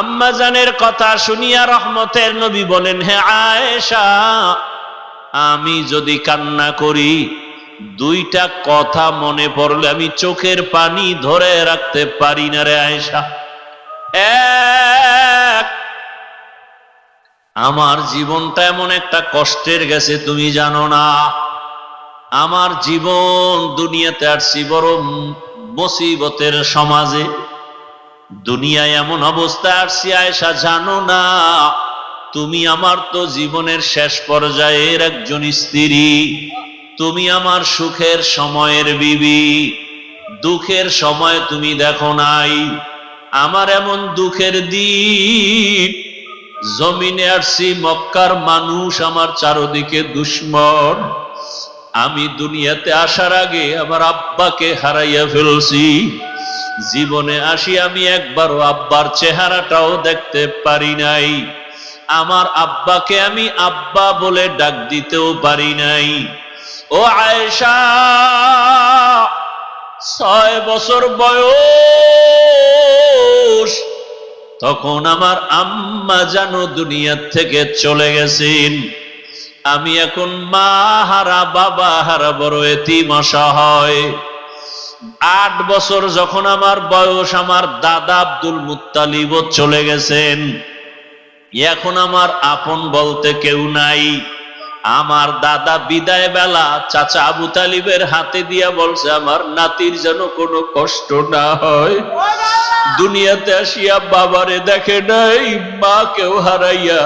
আম্মাজানের কথা শুনিয়া রহমতের নবী বলেন, হে আয়েশা, আমি যদি কান্না করি, দুইটা কথা মনে পড়লে আমি চোখের পানি ধরে রাখতে পারি না রে আয়েশা। এক, আমার জীবনটা এমন একটা কষ্টের গেছে, তুমি জানো না। আমার জীবন দুনিয়াতে আসছি বড় মুসিবতের সমাজে। দুনিয়ায় এমন অবস্থা আসছি আয়সা জানো না? তুমি আমার তো জীবনের শেষ পর্যায়ের একজন স্ত্রী। তুমি আমার সুখের সময়ের বিবি। দুঃখের সময় তুমি দেখো নাই। আমার এমন দুঃখের দিন। জমিনে আসছি, মক্কার মানুষ আমার চারদিকে দুশ্মন। আমি দুনিয়াতে আসার আগে আমার আব্বাকে হারাইয়া ফেলছি। জীবনে আসি আমি একবারও, আব্বার চেহারাটাও দেখতে পারি নাই। আমার আব্বাকে আমি আব্বা বলে ডাক দিতেও পারি নাই। ও আয়েশা, ছয় বছর বয়স, তখন আমার আম্মা জানো দুনিয়ার থেকে চলে গেছেন। আমি এখন মা হারা, বাবা হারা, বড় এতিম হয়। আট বছর যখন আমার বয়স আমার দাদা আব্দুল মুত্তালিব চলে গেছেন। এখন আমার আপন বলতে কেউ নাই। আমার দাদা বিদায় বেলা চাচা আবু তালিবের হাতে দিয়া বলছে, আমার নাতির যেন কোনো কষ্ট না হয়। দুনিয়াতে আসিয়া বাবারে দেখে নাই মা কেউ হারাইয়া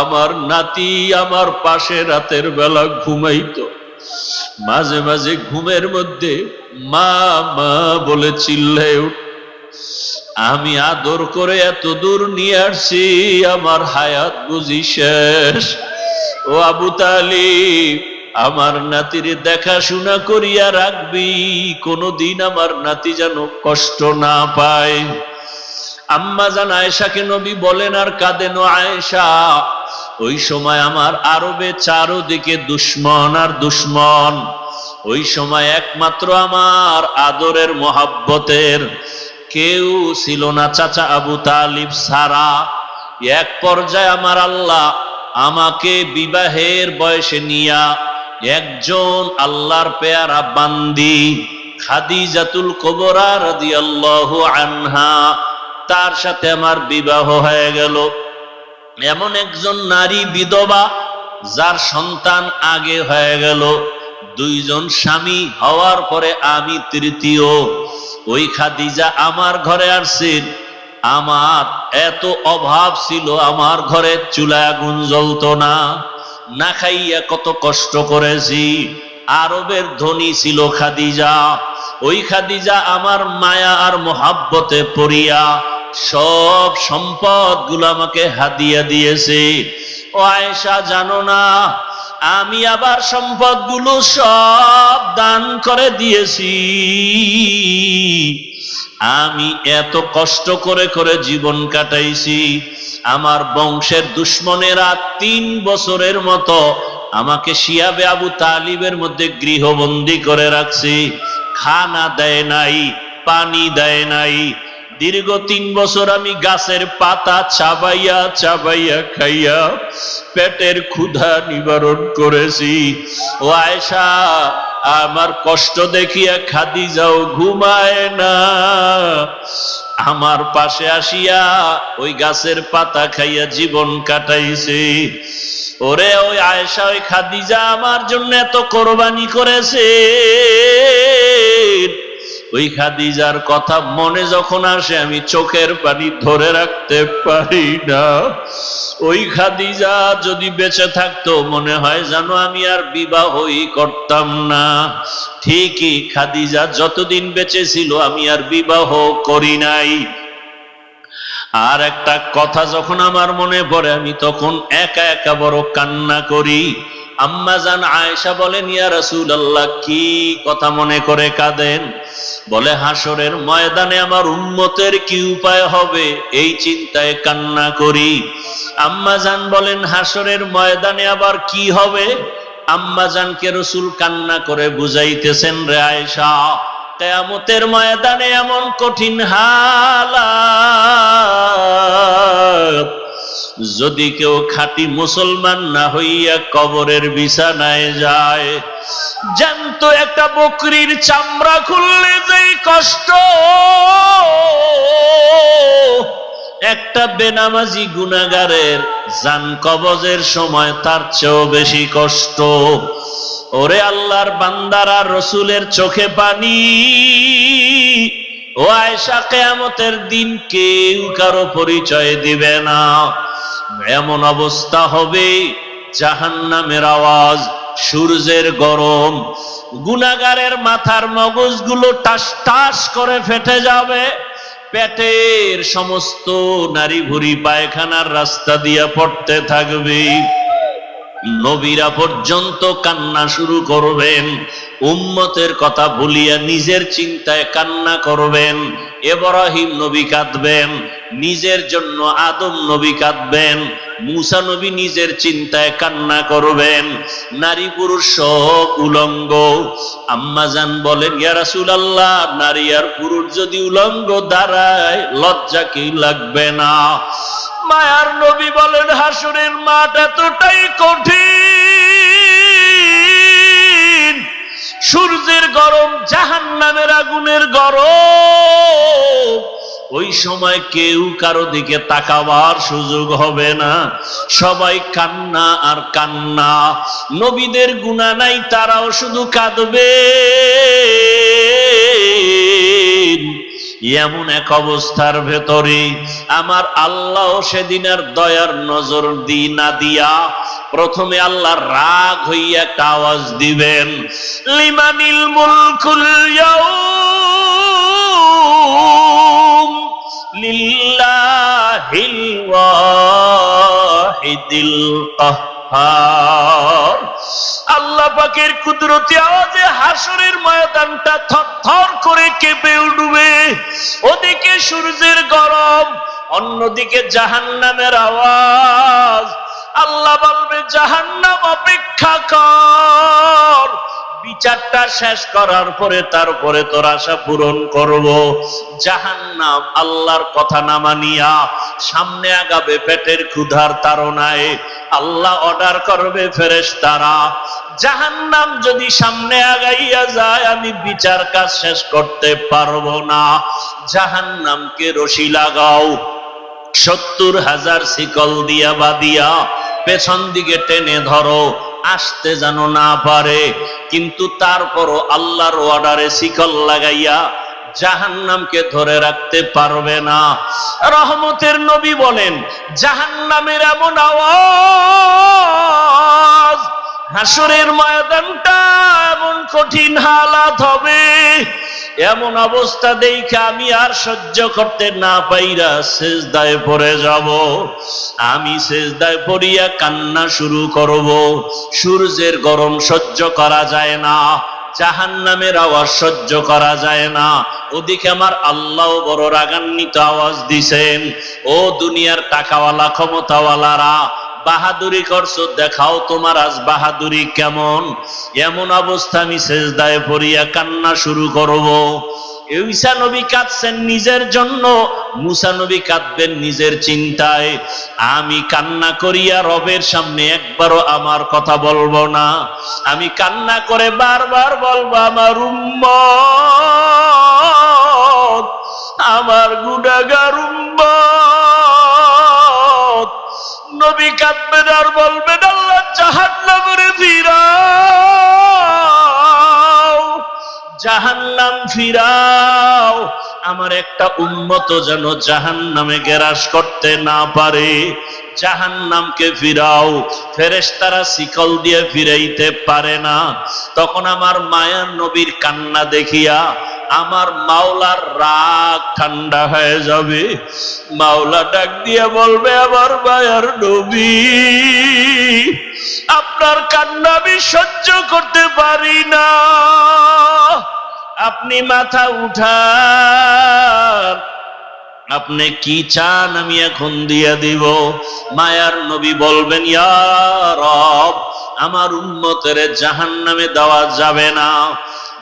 আমার নাতি আমার পাশে রাতের বেলা ঘুমাইতো। মাঝে মাঝে ঘুমের মধ্যে মা মা বলে চিল্লাই উঠ, আমি আদর করে এত দূর নিয়ে আসছি, আমার হায়াত বুঝি শেষ। ও আবু তালিব, আমার নাতির দেখাশোনা করিয়া রাখবি, কোনদিন আমার নাতি যেন কষ্ট না পায়। আম্মা জান আয়েশাকে নবী বলেন, আর কাঁদেন আয়েশা ওই সময় আমার আরবে চারোদিকে দুশ্মন আর দুশ্মন। ওই সময় একমাত্র আমার আদরের মহাব্বতের কেউ ছিল না চাচা আবু তালিব সারা এক পর্যায়ে আমার আল্লাহ আমাকে বিবাহের বয়সে নিয়া একজন আল্লাহর পেয়ারা বান্দি, খাদিজাতুল কবরা রাদিয়াল্লাহু আনহা, তার সাথে আমার বিবাহ হয়ে গেল। এমন একজন নারী বিধবা যার সন্তান আগে হয়ে গেল। দুইজন স্বামী হওয়ার পরে আমি তৃতীয়। ওই খাদিজা আমার ঘরে আসছেন আমার এত অভাব ছিল, আমার ঘরে চুলা আগুন জ্বলতো না। না খাইয়া কত কষ্ট করেছি। আরবের ধনী ছিল খাদিজা। ওই খাদিজা আমার মায়া আর মোহাব্বতে পড়িয়া সব সম্পদগুলো আমাকে হাদিয়া দিয়েছে। ও আয়েশা, জানো না, আমি আবার সম্পদগুলো সব দান করে দিয়েছি। আমি এত কষ্ট করে করে জীবন কাটাইছি। আমার বংশের দুশ্মনেরা তিন বছরের মতো আমাকে শিয়াবে আবু তালিবের মধ্যে গৃহবন্দী করে রাখছি। খানা দেয় নাই, পানি দেয় নাই দীর্ঘ তিন বছর আমি গাছের পাতা চাবাইয়া চাবাইয়া খাইয়া পেটের ক্ষুধা নিবারণ করেছি। ও আয়সা আমার কষ্ট দেখিয়া খাদি যাও ঘুমায় না। আমার পাশে আসিয়া ওই গাছের পাতা খাইয়া জীবন কাটাইছে। ওরে ওই আয়েশা, ওই খাদিজা আমার জন্য এত কোরবানি করেছে। ওই খাদিজার কথা মনে যখন আসে, আমি চোখের পানি ধরে রাখতে পারি না। ওই খাদিজা যদি বেঁচে থাকতো, মনে হয় জানো আমি আর বিবাহই করতাম না। ঠিকই খাদিজা যতদিন বেঁচে ছিল, আমি আর বিবাহ করি নাই। আর একটা কথা যখন আমার মনে পড়ে, আমি তখন একা একা বড় কান্না করি। আম্মা জান আয়েশা বলেন, ইয়া আল্লাহ কি কথা মনে করে কাঁদেন? বলে, হাসরের ময়দানে আমার উন্মতের কি উপায় হবে? এই চিন্তায় কান্না করি। আম্মা জান বলেন, হাসরের ময়দানে আবার কি হবে? আম্মা জানকে রসুল কান্না করে বুঝাইতেছেন রে আয়েশা, কেয়ামতের ময়দানে এমন কঠিন হালা যদি কেউ খাঁটি মুসলমান না হইয়া কবরের বিছানায় যায়, জ্যান্ত একটা বকরির চামড়া খুললে যেই কষ্ট। একটা বেনামাজি গুনাগারের জান কবজের সময় তার চেয়েও বেশি কষ্ট। ওরে আল্লাহর বান্দারা রসুলের চোখে পানি। ও আয়সা কেয়ামতের দিন কেউ কারও পরিচয় দিবে না। এমন অবস্থা হবে, জাহান্নামের আওয়াজ, সূর্যের গরম, গুনাগারের মাথার মগজগুলো টাস টাস করে ফেটে যাবে, পেটের সমস্ত নারী ভুরি পায়খানার রাস্তা দিয়ে পড়তে থাকবে। নবীরা পর্যন্ত কান্না শুরু করবেন উম্মতের কথা ভুলিয়া নিজের চিন্তায় কান্না করবেন, এব্রাহিম নবী কাঁদবেন, নিজের জন্য আদম নবী কাঁদবেন, মুসা নবী নিজের চিন্তায় কান্না করবেন, নারী পুরুষ সব উলঙ্গ। আম্মাজান বলেন, ইয়া আল্লাহ নারী আর পুরুষ যদি উলঙ্গ দাঁড়ায়, লজ্জা কি লাগবে না? মায়ার নবী বলেন, হাসুরের মাঠ এতটাই কঠিন সূর্যের গরম জাহান নামের আগুনের গরম। ওই সময় কেউ কারও দিকে তাকাবার সুযোগ হবে না। সবাই কান্না আর কান্না। নবীদের গুণা নাই, তারাও শুধু কাঁদবে। এমন এক অবস্থার ভেতরে আমার আল্লাহ সেদিন আর দয়ার নজর দি না দিয়া প্রথমে আল্লাহ রাগ হইয়া একটা আওয়াজ দিবেন, লিমানিল মুলকুল লিল্লাহিল ওয়াহিদিল আল্লাহ পাকের কুদরতি আওয়াজে হাসরের ময়দানটা থরথর করে কেঁপে উঠবে। ওদিকে সূর্যের গরম, অন্যদিকে জাহান্নামের আওয়াজ। আল্লাহ বলবে, জাহান্নাম অপেক্ষা কর। বিচারটা শেষ করার পরে তারপরে তোর আশা পূরণ করব। জাহান্নাম, আল্লাহর কথা না মানিয়া সামনে আগাবে পেটের ক্ষুধার তাড়নায়। আল্লাহ অর্ডার করবে ফেরেশ তারা জাহান্নাম যদি সামনে আগাইয়া যায়, আমি বিচার কাজ শেষ করতে পারব না। জাহান্নামকে রশি লাগাও। সত্তর হাজার শিকল দিয়া বাদিয়া পেছন দিকে টেনে ধরো। আসতে যেন না পারে, কিন্তু তারপরও আল্লাহর অর্ডারে শিকল লাগাইয়া জাহান নামকে ধরে রাখতে পারবে না। রহমতের নবী বলেন জাহান নামের এমন আওয়াজ হাসরের ময়দানটা এমন কঠিন হালাত হবে, এমন অবস্থা দেখে আমি আর সহ্য করতে না পাইরা শেষদায় পড়ে যাব। আমি শেষদায় পড়িয়া কান্না শুরু করব। সূর্যের গরম সহ্য করা যায় না জাহান নামের আওয়াজ সহ্য করা যায় না। ওদিকে আমার আল্লাহ বড় রাগান্বিত আওয়াজ দিছেন, ও দুনিয়ার টাকাওয়ালা, ক্ষমতাওয়ালারা বাহাদুরি করছ, দেখাও তোমার আজ বাহাদুরি কেমন? এমন অবস্থা আমি শেষদায় পড়িয়া কান্না শুরু করব। নবী কাঁদছেন নিজের জন্য, মুসা নবী কাঁদবেন নিজের চিন্তায়। আমি কান্না করিয়া রবের সামনে একবারও আমার কথা বলব না। আমি কান্না করে বারবার বলব, আমার উম্মত, আমার গুডাগার উম্মত নবী কাঁদবেন আর বলবেন, আল্লাহ জাহান জাহান্নামে ফিরাও জাহান্নাম ফিরাও আমার একটা উন্মত যেন জাহান নামে গ্রাস করতে না পারে। জাহান্নামকে ফিরাও। ফেরেশতারা শিকল দিয়ে ফিরাইতে পারে না। তখন আমার মায়ার নবীর কান্না দেখিয়া আমার মাওলার রাগ ঠান্ডা হয়ে যাবে। মাওলা ডাক দিয়ে বলবে, আমার মায়ার নবী, আপনার কান্না আমি সহ্য করতে পারি না। আপনি মাথা উঠান আপনি কি চান আমি এখন দিয়ে দিব? মায়ার নবী বলবেন রব, আমার উন্মতের জাহান নামে দেওয়া যাবে না।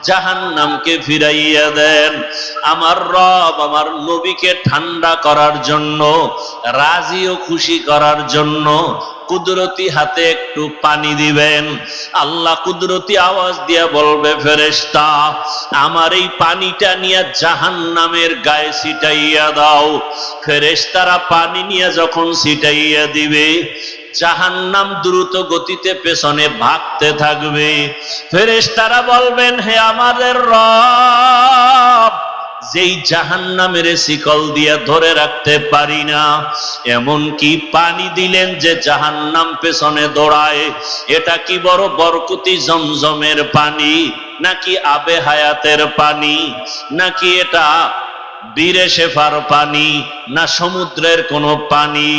জাহান নামকে ফিরাইয়া দেন। আমার রব, আমার নবীকে ঠান্ডা করার জন্য, রাজি ও খুশি করার জন্য কুদরতি হাতে একটু পানি দিবেন। আল্লাহ কুদরতি আওয়াজ দিয়ে বলবে, ফেরেশতা, আমার এই পানিটা নিয়ে জাহান নামের গায়ে ছিটাইয়া দাও। ফেরেশতারা পানি নিয়ে যখন ছিটাইয়া দিবে, জাহান্নাম দ্রুত গতিতে পেছনে ভাগতে থাকবে। ফেরেশতারা বলবেন, হে আমাদের রব যেই জাহান্নামের শিকল দিয়ে ধরে রাখতে পারি না এমন কি পানি দিলেন যে জাহান্নাম পেছনে দৌড়ায়, এটা কি বড় বরকুতি জমজমের পানি, নাকি আবে হায়াতের পানি, নাকি এটা বীরে শেফার পানি, না সমুদ্রের কোন পানি?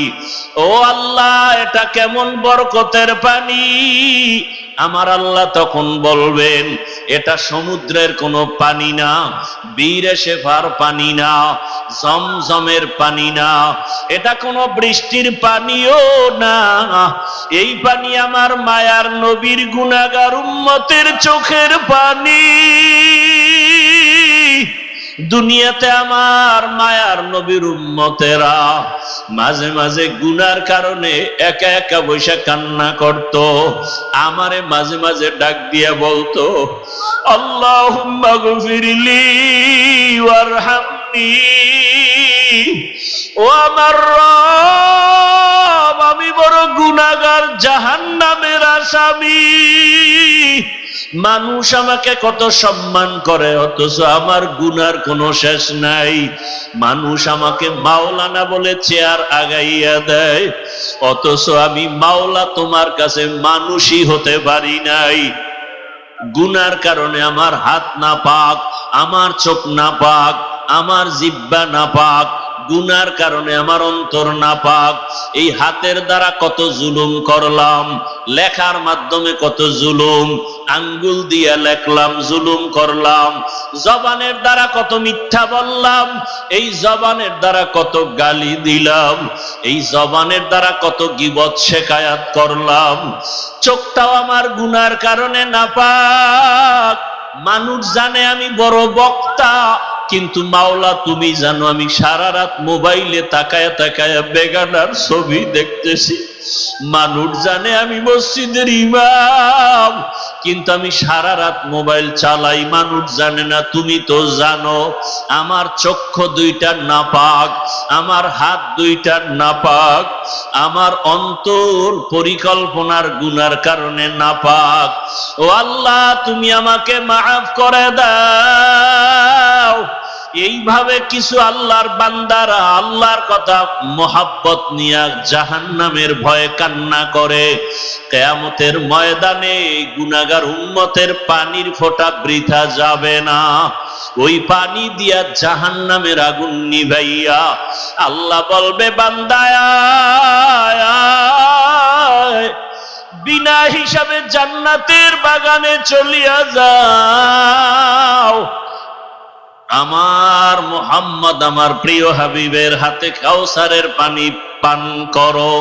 ও আল্লাহ, এটা কেমন বরকতের পানি? আমার আল্লাহ তখন বলবেন, এটা সমুদ্রের কোনো পানি না, বীরে শেফার পানি না, জমজমের পানি না, এটা কোনো বৃষ্টির পানিও না। এই পানি আমার মায়ার নবীর গুণাগার উম্মতের চোখের পানি। দুনিয়াতে আমার মায়ার নবীর উম্মতেরা মাঝে মাঝে গুনার কারণে একা একা বৈশা কান্না করত। আমারে মাঝে মাঝে ডাক দিয়া বলতো আল্লাহ গফিরলি ওয়ারহামনি। ও আমার আমি বড় গুনাগার জাহান্নামের আসামি। মানুষ আমাকে কত সম্মান করে, অথচ আমার গুনার কোনো শেষ নাই। মানুষ আমাকে মাওলানা বলে চেয়ার আগাইয়া দেয়, অথচ আমি মাওলা তোমার কাছে মানুষই হতে পারি নাই। গুনার কারণে আমার হাত না পাক আমার চোখ না পাক আমার জিব্বা না পাক গুনার কারণে আমার অন্তর না পাক এই হাতের দ্বারা কত জুলুম করলাম, লেখার মাধ্যমে কত জুলুম, আঙ্গুল দিয়ে লেখলাম, জুলুম করলাম। জবানের দ্বারা কত মিথ্যা বললাম, এই জবানের দ্বারা কত গালি দিলাম, এই জবানের দ্বারা কত গিবত শেখায়াত করলাম। চোখটাও আমার গুনার কারণে না পাক মানুষ জানে আমি বড় বক্তা কিন্তু মাওলা, তুমি জানো আমি সারা রাত মোবাইলে তাকায়া তাকায়া বেগানার ছবি দেখতেছি। মানুষ জানে আমি মসজিদের ইমাম, কিন্তু আমি সারা রাত মোবাইল চালাই। মানুষ জানে না, তুমি তো জানো, আমার চক্ষু দুইটা নাপাক, আমার হাত দুইটা নাপাক, আমার অন্তর পরিকল্পনার গুনার কারণে নাপাক। ও আল্লাহ, তুমি আমাকে মাফ করে দাও। এইভাবে কিছু আল্লাহর বান্দারা আল্লাহর কথা মোহাব্বত নিয়া জাহান নামের ভয়ে কান্না করে। কেয়ামতের ময়দানে গুনাগার উম্মতের পানির ফোঁটা বৃথা যাবে না। ওই পানি দিয়া জাহান নামের আগুন নিভাইয়া আল্লাহ বলবে বান্দায় বিনা হিসাবে জান্নাতের বাগানে চলিয়া যাও। আমার মোহাম্মদ আমার প্রিয় হাবিবের হাতে কাউসারের পানি পান করো।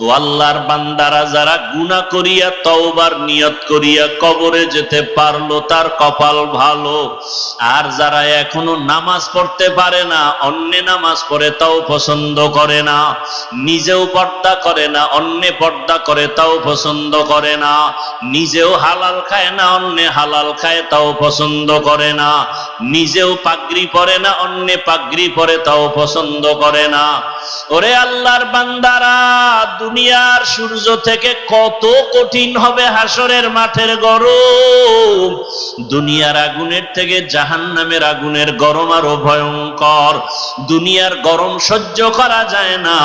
ও আল্লাহর বান্দারা যারা গুনাহ করিয়া, তওবার নিয়ত করিয়া কবরে যেতে পারল, তার কপাল ভালো। আর যারা এখনও নামাজ পড়তে পারে না, অন্য নামাজ পড়ে, তাও পছন্দ করে না। নিজেও পর্দা করে না, অন্য পর্দা করে, তাও পছন্দ করে না। নিজেও হালাল খায় না, অন্য হালাল খায়, তাও পছন্দ করে না। নিজেও পাগড়ি পরে না, অন্য পাগড়ি পরে, তাও পছন্দ করে না। ওরে আল্লাহর বান্দারা, দুনিয়ার সূর্য থেকে কত কঠিন হবে হাসরের মাঠের গরম। দুনিয়ার আগুনের থেকে জাহান্নামের আগুনের গরম আরও ভয়ঙ্কর। দুনিয়ার গরম সহ্য করা যায় না।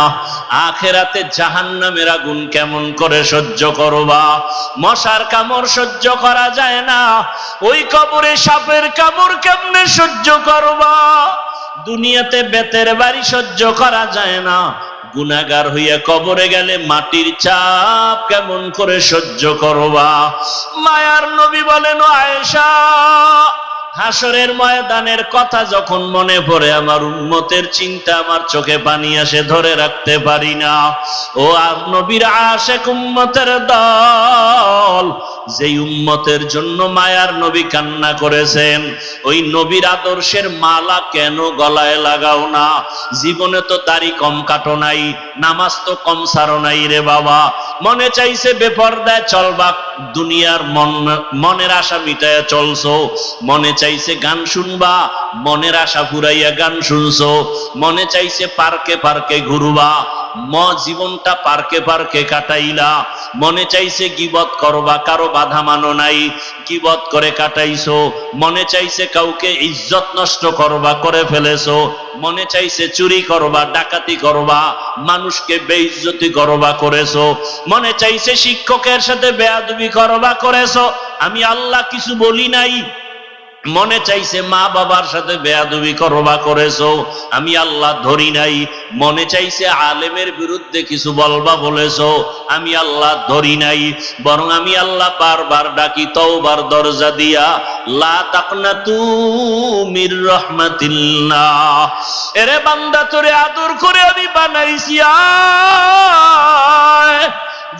আখেরাতে জাহান্নামের আগুন কেমন করে সহ্য করবা? মশার কামড় সহ্য করা যায় না। ওই কবরে সাপের কামড় কেমনে সহ্য করবা? দুনিয়াতে বেতের বাড়ি সহ্য করা যায় না। গুনাগার হইয়া কবরে গেলে মাটির চাপ কেমন করে সহ্য করবা? মায়ার নবী বলেন, "ও আয়েশা হাসরের ময়দানের কথা যখন মনে পড়ে, আমার উন্মতের চিন্তা আমার চোখে পানি আসে, ধরে রাখতে পারি না। ও নবীর আশেক উম্মতের দল, যেই উম্মতের জন্য মায়ার নবী কান্না করেছেন, ওই নবীর আদর্শের মালা কেন গলায় লাগাও না? জীবনে তো দাড়ি কম কাটো নাই, নামাজ তো কম সারো নাই রে বাবা। মনে চাইছে বেপরদায় চলবা দুনিয়ার মন মনের আশা মিটাইয়া চলছো। মনে চাইছে গান শুনবা, মনের আশা ফুরাইয়া গান শুনছো। মনে চাইছে পার্কে পার্কে ঘুরবা, ম জীবনটা পার্কে পার্কে কাটাইলা। মনে চাইছে গিবত করবা, কারও বাধা মানো নাই, গিবত করে কাটাইছো। মনে চাইছে কাউকে ইজ্জত নষ্ট করবা, করে ফেলেছো। মনে চাইছে চুরি করবা, ডাকাতি করবা, মানুষকে বেইজ্জতি করবা, করেছ। মনে চাইছে শিক্ষকের সাথে বেয়াদবি করবা, করেছ। আমি আল্লাহ কিছু বলি নাই। মনে চাইছে, মা বাবার সাথে বেয়াদবি করবা করেছ? আমি আল্লাহ ধরি নাই। মনে চাইছে, আলেমের বিরুদ্ধে কিছু বলবা বলেছ? আমি আল্লাহ ধরি নাই। বরং আমি আল্লাহ বারবার ডাকি, তওবার দরজা দিয়া, লা তাকনাতু মির রহমাতিল্লাহ। এরে বান্দা, তোরে আদর করে আমি বানাইছি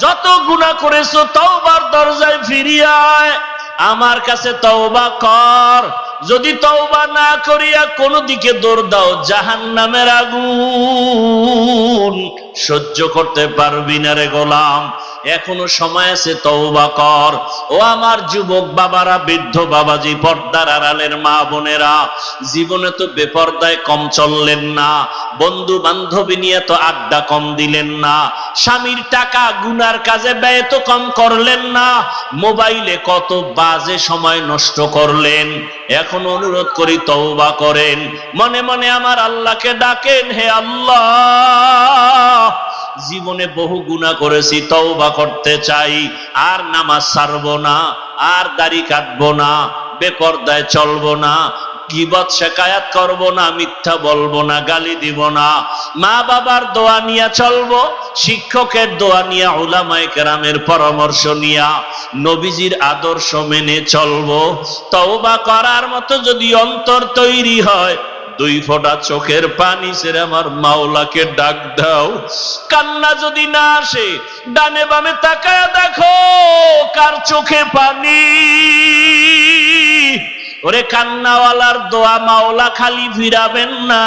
যত গুনাহ করেছ, তওবার দরজায় ফিরিয়ায় আমার কাছে তওবা কর। যদি তওবা না করিয়া কোন দিকে দৌড় দাও জাহান নামের আগুন সহ্য করতে পারবি না রে গোলাম। এখনও সময় আছে, তওবা কর। ও আমার যুবক বাবারা, বৃদ্ধ বাবাজি, পর্দার আড়ালের মা বোনেরা, জীবনে তো বেপর্দায় কম চললেন না। বন্ধু বান্ধবী নিয়ে তো আড্ডা কম দিলেন না। স্বামীর টাকা গুনার কাজে ব্যয় তো কম করলেন না। মোবাইলে কত বাজে সময় নষ্ট করলেন। এখন অনুরোধ করি, তওবা করেন। মনে মনে আমার আল্লাহকে ডাকেন, হে আল্লাহ। জীবনে বহু গুণা করেছি, তওবা করতে চাই। আর নামাজ ছাড়বো না, আর দাড়ি কাটব না, বেপর্দায় চলবো না, গিবত শেখায়াত করব না, মিথ্যা বলব না, গালি দিব না। মা বাবার দোয়া নিয়ে চলবো, শিক্ষকের দোয়া নিয়ে ওলামায়ে কেরামের পরামর্শ নিয়া, নবীজির আদর্শ মেনে চলবো। তওবা করার মতো যদি অন্তর তৈরি হয় দুই ফোঁটা চোখের পানি ছেড়ে আমার মাওলাকে ডাক দাও। কান্না যদি না আসে, ডানে বামে তাকায় দেখো কার চোখে পানি। ওরে কান্নাওয়ালার দোয়া মাওলা খালি ফিরাবেন না,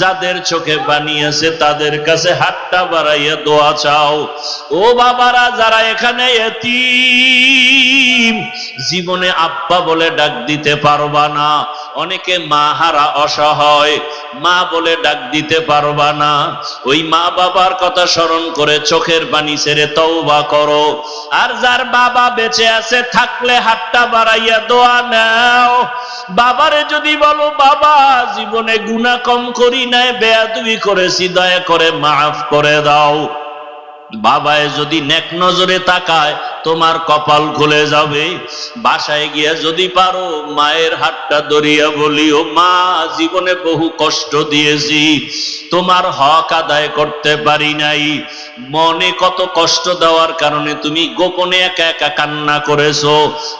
যাদের চোখে পানি আছে তাদের কাছে হাতটা বাড়াইয়া দোয়া চাও। ও বাবারা, যারা এখানে জীবনে আব্বা বলে ডাক দিতে পারবা না। অনেকে মা হারা অসহায়। মা বলে ডাক দিতে পারবা না। ওই মা বাবার কথা স্মরণ করে চোখের পানি ছেড়ে তওবা করো। আর যার বাবা বেঁচে আছে, থাকলে হাতটা বাড়াইয়া দোয়া নাও। বাবারে যদি বলো, বাবা, জীবনে গুণা কম করি নাই, বেয়াদুবি করেছি, দয়া করে মাফ করে দাও। বাবায় যদি নেক নজরে তাকায়, তোমার কপাল খুলে যাবে। বাসায় গিয়ে যদি পারো, মায়ের হাতটা ধরিয়া বলিও, মা, জীবনে বহু কষ্ট দিয়েছি। তোমার হক আদায় করতে পারি নাই। মনে কত কষ্ট দেওয়ার কারণে তুমি গোপনে একা একা কান্না করেছ।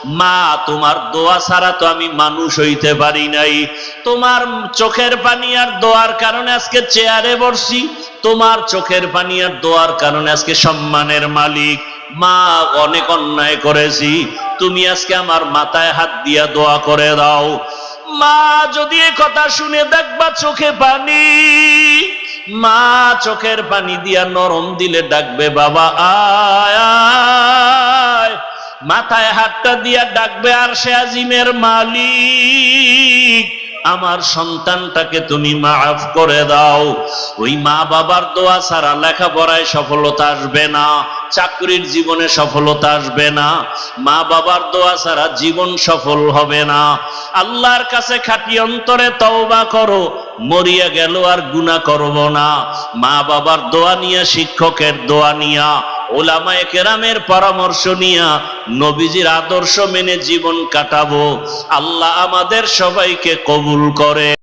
মা, তোমার দোয়া ছাড়া তো আমি মানুষ হইতে পারি নাই। তোমার চোখের পানি আর দোয়ার কারণে আজকে চেয়ারে বসছি। তোমার চোখের পানি আর দোয়ার কারণে আজকে সম্মানের মালিক। মা, অনেক অন্যায় করেছি। তুমি আজকে আমার মাথায় হাত দিয়া দোয়া করে দাও। মা, যদি এ কথা শুনে দেখবা চোখে পানি। মা, চোখের পানি দিয়া নরম দিলে ডাকবে, বাবা, আয় মাথায় হাতটা দিয়া ডাকবে, আর সে আজিমের মালিক। আমার সন্তানটাকে তুমি মাফ করে দাও। ওই মা বাবার দোয়া ছাড়া লেখাপড়ায় সফলতা আসবে না, চাকরির জীবনে সফলতা আসবে না, মা বাবার দোয়া ছাড়া জীবন সফল হবে না। আল্লাহর কাছে খাটি অন্তরে তওবা করো, মরিয়া গেল আর গুণা করব না। মা বাবার দোয়া নিয়া, শিক্ষকের দোয়া নিয়া ওলামায়ে কেরামের পরামর্শ নিয়া নবীজির আদর্শ মেনে জীবন কাটাবো। আল্লাহ আমাদের সবাইকে কবুল করে।